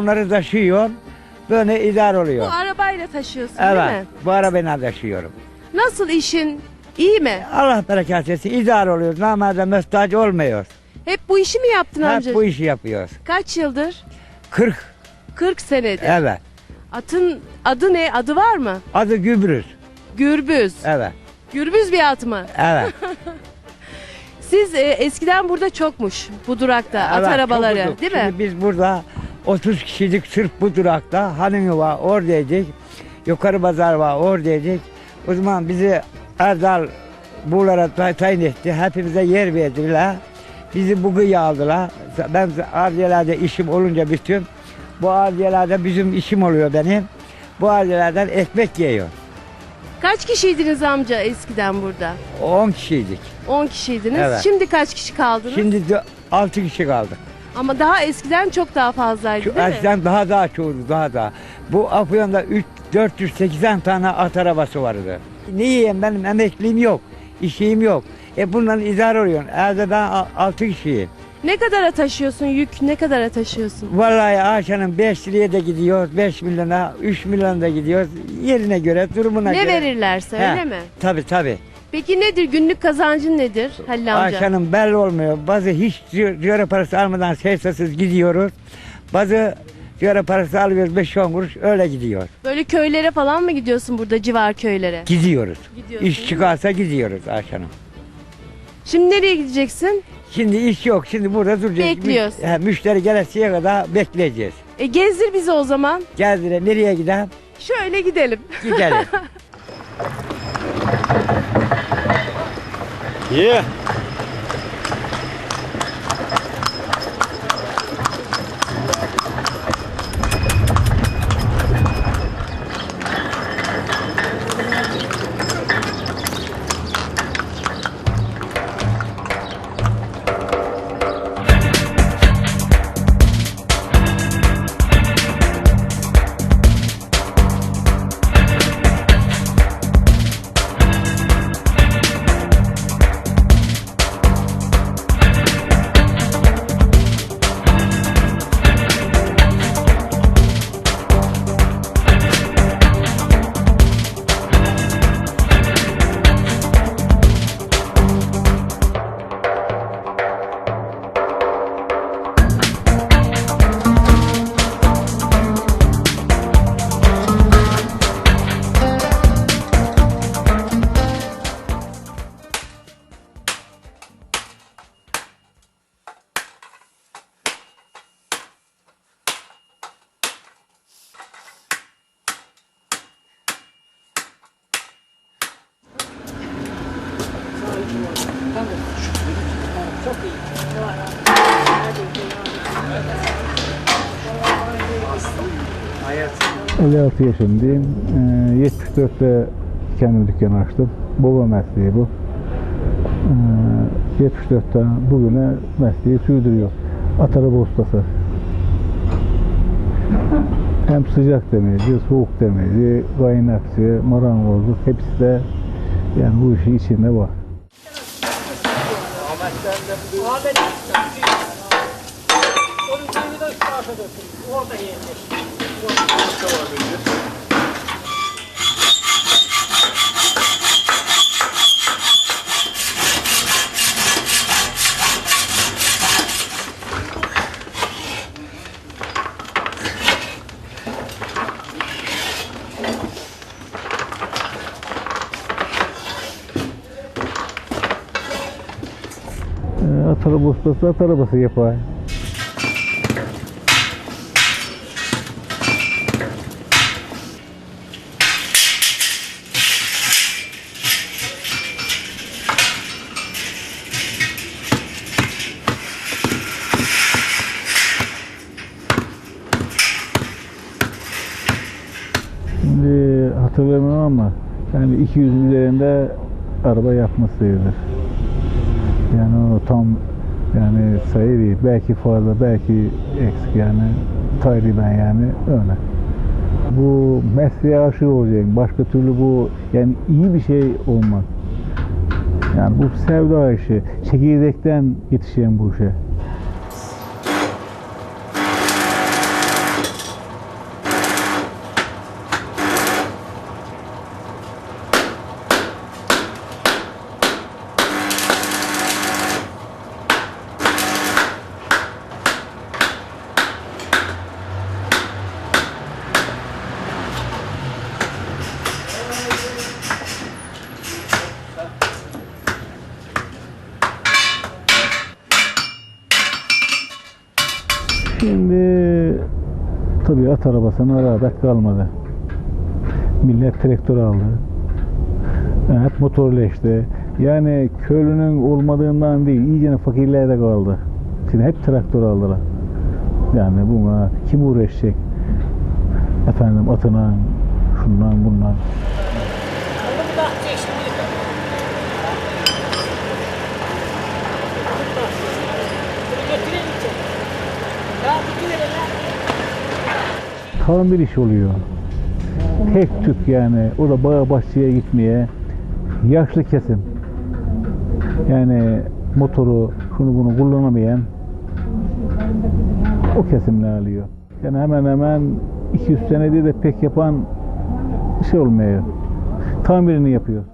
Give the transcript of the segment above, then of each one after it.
Onları taşıyorum. Böyle idare Bu oluyor. arabayla taşıyorsun değil Evet. mi? Bu arabayla taşıyorum. Nasıl işin? İyi mi? Allah bereket etsin. idare oluyoruz. Normalde mühtaç olmuyoruz. Hep bu işi mi yaptın Hep amca? bu işi yapıyoruz. Kaç yıldır? 40. 40 senedir. Evet. Atın adı ne? Adı var mı? Adı Gübrüz. Gürbüz. Evet. Gürbüz bir at mı? Evet. Siz e, eskiden burada çokmuş bu durakta at Evet, arabaları çok uzun. değil mi? Şimdi biz burada 30 kişilik sırf bu durakta hanımı var oradaydık. Yukarı pazar var oradaydık. O zaman bizi Erdal buralara tay- tayin etti. Hepimize yer verdiler. Bizi bugün aldılar. Ben ardiyelerde işim olunca bütün bu ardiyelerde bizim işim oluyor benim. Bu ardiyelerden ekmek yiyor. Kaç kişiydiniz amca eskiden burada? 10 kişiydik. 10 kişiydiniz. Evet. Şimdi kaç kişi kaldınız? Şimdi 6 kişi kaldık. Ama daha eskiden çok daha fazlaydı Şu değil mi? eskiden daha daha çoğuldu daha daha. Bu Afyon'da 3 480 tane at arabası vardı. Niyeyim benim emekliliğim yok. işim yok. E bundan idare oluyor. Evde ben 6 kişiyim. Ne kadara taşıyorsun yük? Ne kadara taşıyorsun? Vallahi Ayşe'nin 5 liraya da gidiyor, 5 milyona, 3 milyona da gidiyor. Yerine göre, durumuna Ne göre. verirlerse He, öyle mi? Tabii tabii. Peki nedir günlük kazancın nedir Halil amca? Ayşe'nin belli olmuyor. Bazı hiç cigara parası almadan sessiz gidiyoruz. Bazı cigara parası alıyoruz 5-10 kuruş öyle gidiyor. Böyle köylere falan mı gidiyorsun burada civar köylere? Gidiyoruz. Gidiyorsun, İş çıkarsa gidiyoruz Ayşe'nin. Şimdi nereye gideceksin? Şimdi iş yok. Şimdi burada duracağız. Bekliyoruz. Mü- he, müşteri gelesiye kadar bekleyeceğiz. E gezdir bizi o zaman. Gezdire nereye gidelim? Şöyle gidelim. Gidelim. Є! Yeah. Ben 56 yaşındayım. Ee, 74'te kendi dükkanı açtım. Baba mesleği bu. Ee, 74'ten bugüne mesleği sürdürüyor. At ustası. Hem sıcak demeci, soğuk demeci, kaynakçı, marangozluk hepsi de yani bu işin içinde var. Ee, at araba ustası at arabası yapar. Şimdi hatırlamıyorum ama yani 200 üzerinde araba yapmasıydı. Tam yani sayı değil. Belki fazla, belki eksik yani. Tayriben yani öyle. Bu mesleğe aşık olacaksın. Başka türlü bu yani iyi bir şey olmaz. Yani bu sevda işi. Çekirdekten yetişen bu işe. Tabii at arabasına rağbet kalmadı. Millet traktör aldı. Hep motorleşti. Yani köylünün olmadığından değil, iyice fakirliğe de kaldı. Şimdi hep traktör aldılar. Yani buna kim uğraşacak? Efendim atına, şundan bundan. Tam bir iş oluyor. Tek tük yani. O da bağa bahçeye gitmeye. Yaşlı kesim. Yani motoru, şunu bunu kullanamayan o kesimle alıyor. Yani hemen hemen 200 senedir de pek yapan şey olmuyor. Tamirini yapıyor.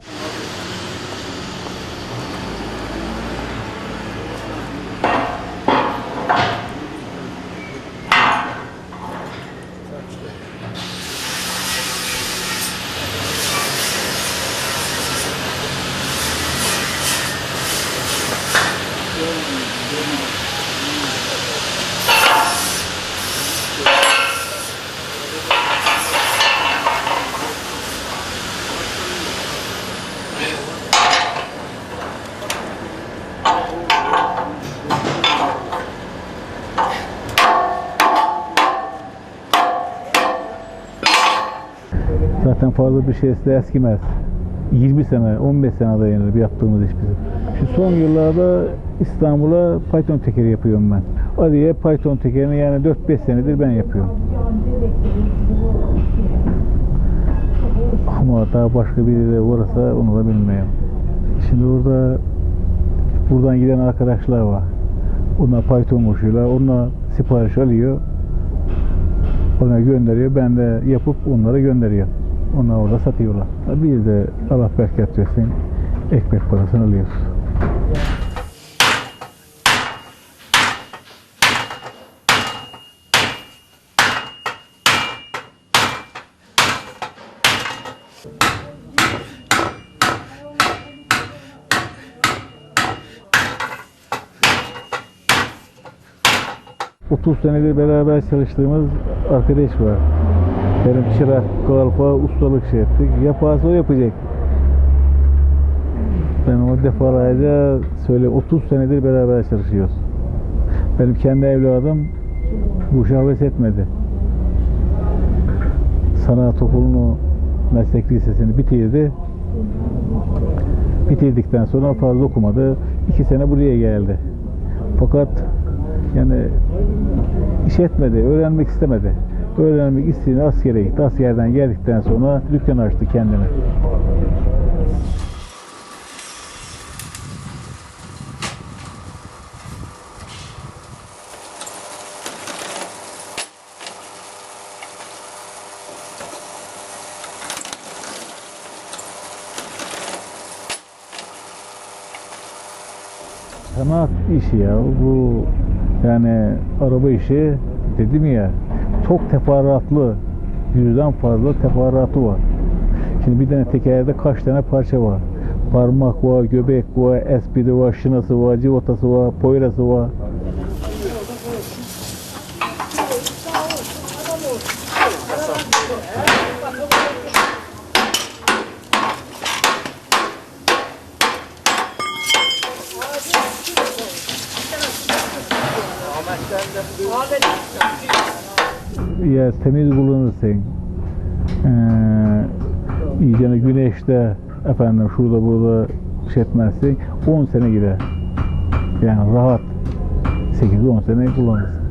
Fazla bir şeysi de eskimez. 20 sene, 15 sene dayanır bir yaptığımız iş bizim. Şu son yıllarda İstanbul'a Python tekeri yapıyorum ben. Ali'ye Python tekerini yani 4-5 senedir ben yapıyorum. Ama daha başka biri de varsa onu da bilmiyorum. Şimdi orada buradan giden arkadaşlar var. Onlar Python koşuyorlar. Onlar sipariş alıyor. Bana gönderiyor. Ben de yapıp onlara gönderiyor. Onlar orada satıyorlar. Biz de Allah bereket versin ekmek parasını alıyoruz. ...30 senedir beraber çalıştığımız arkadaş var. Benim çırak, kalfa, ustalık şey ettik. Yaparsa o yapacak. Ben o defalarca söyle 30 senedir beraber çalışıyoruz. Benim kendi evladım bu şahves etmedi. Sanat okulunu meslek lisesini bitirdi. Bitirdikten sonra fazla okumadı. İki sene buraya geldi. Fakat yani iş etmedi, öğrenmek istemedi. Öğrenmek istediğinde askere gitti. Askerden geldikten sonra dükkan açtı kendine. Sanat işi ya bu yani araba işi dedim ya çok teferruatlı yüzden fazla teferruatı var. Şimdi bir tane tekerde kaç tane parça var. Parmak var, göbek var, espidi var, şınası var, civatası var, poyrası var. Ya temiz kullanırsın. Ee, iyicene güneşte efendim şurada burada şey etmezsin 10 sene gider. Yani rahat 8-10 sene kullanırsın.